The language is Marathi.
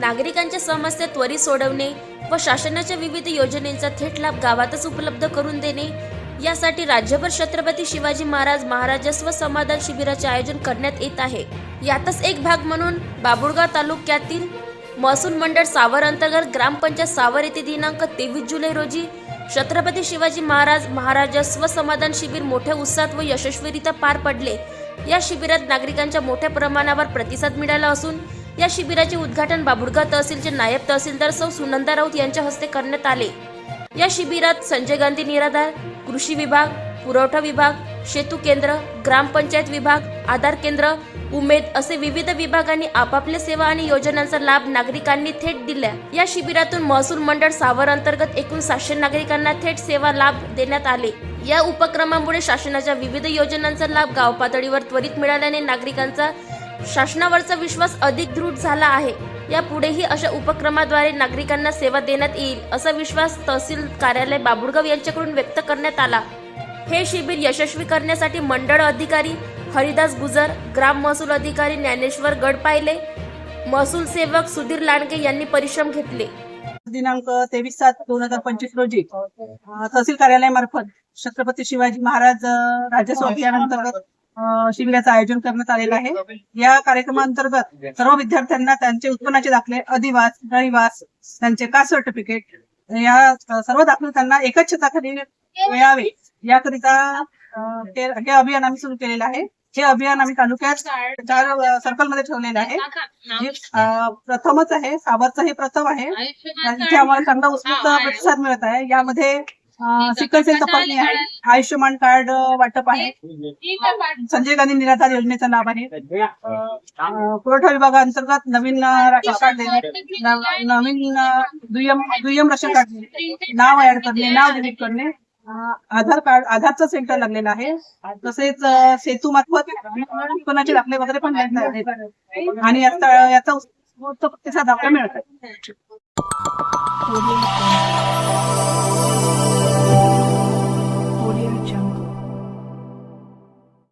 नागरिकांच्या समस्या त्वरित सोडवणे व शासनाच्या विविध योजनेचा थेट लाभ गावातच उपलब्ध करून देणे यासाठी राज्यभर छत्रपती शिवाजी महाराज महाराजस्व समाधान शिबिराचे आयोजन करण्यात येत आहे. यातच एक भाग म्हणून बाबुळगाव तालुक्यातील महसूल मंडळ सावर अंतर्गत ग्रामपंचायत सावर येथे दिनांक तेवीस जुलै रोजी छत्रपती शिवाजी महाराज महाराजस्व समाधान शिबिर मोठ्या उत्साहात व यशस्वीरित्या पार पडले. या शिबिरात नागरिकांच्या मोठ्या प्रमाणावर प्रतिसाद मिळाला असून या शिबिराचे उद्घाटन बाबुळगाव तहसीलचे नायब तहसीलदार सौ सुनंदा राऊत यांच्या हस्ते करण्यात आले. या शिबिरात संजय गांधी निराधार कृषी विभाग पुरवठा विभाग शेतू केंद्र ग्रामपंचायत विभाग आधार केंद्र उमेद असे विविध विभागांनी आपापल्या सेवा आणि योजनांचा लाभ नागरिकांनी थेट दिला या शिबिरातून महसूल मंडळ सावर अंतर्गत एकूण सातशे नागरिकांना थेट सेवा लाभ देण्यात आले. या उपक्रमामुळे शासनाच्या विविध योजनांचा लाभ गाव पातळीवर त्वरित मिळाल्याने नागरिकांचा शासनावरचा विश्वास अधिक दृढ झाला आहे. यापुढेही अशा उपक्रमाद्वारे नागरिकांना सेवा देण्यात येईल असा विश्वास तहसील कार्यालय बाबुळगाव यांच्याकडून व्यक्त करण्यात आला. हे शिबिर यशस्वी करण्यासाठी मंडळ अधिकारी हरिदास गुजर ग्राम महसूल अधिकारी ज्ञानेश्वर गडपायले महसूल सेवक सुधीर लांडगे यांनी परिश्रम घेतले. दिनांक तेवीस सात दोन हजार पंचवीस रोजी तहसील कार्यालयामार्फत छत्रपती शिवाजी महाराज अं, अभियानांतर्गत शिबिराचं आयोजन करण्यात आलेलं आहे. या कार्यक्रमांतर्गत सर्व विद्यार्थ्यांना त्यांचे उत्पन्नाचे दाखले अधिवास रहिवास त्यांचे कास्ट सर्टिफिकेट या सर्व दाखले त्यांना एकच छताखाली मिळावे. याकरिता हे. अभियान आम्ही सुरू केलेलं आहे. हे अभियान आम्ही तालुक्यात चार सर्कलमध्ये ठेवलेलं आहे. हे, प्रथमच आहे सावरचं हे प्रथम आहे. इथे आम्हाला चांगला उत्स्फूर्त प्रतिसाद मिळत आहे. यामध्ये सिकल सेल तपासणी आहे. आयुष्यमान कार्ड वाटप आहे. संजय गांधी निराधार योजनेचा लाभ आहे. पुरवठा विभागाअंतर्गत नवीन राशन कार्ड देणे नव- नवीन दुय्यम दुय्यम राशन कार्ड देणे नाव ऍड करणे नाव डिलीट करणे. आधार कार्ड आधारचं सेंटर लागलेलं आहे तसेच सेतू मार्फत उत्पन्नाचे दाखले वगैरे पण आहेत. आणि याचा याचा उत्स्फूर्त प्रतिसाद आपल्याला मिळत आहे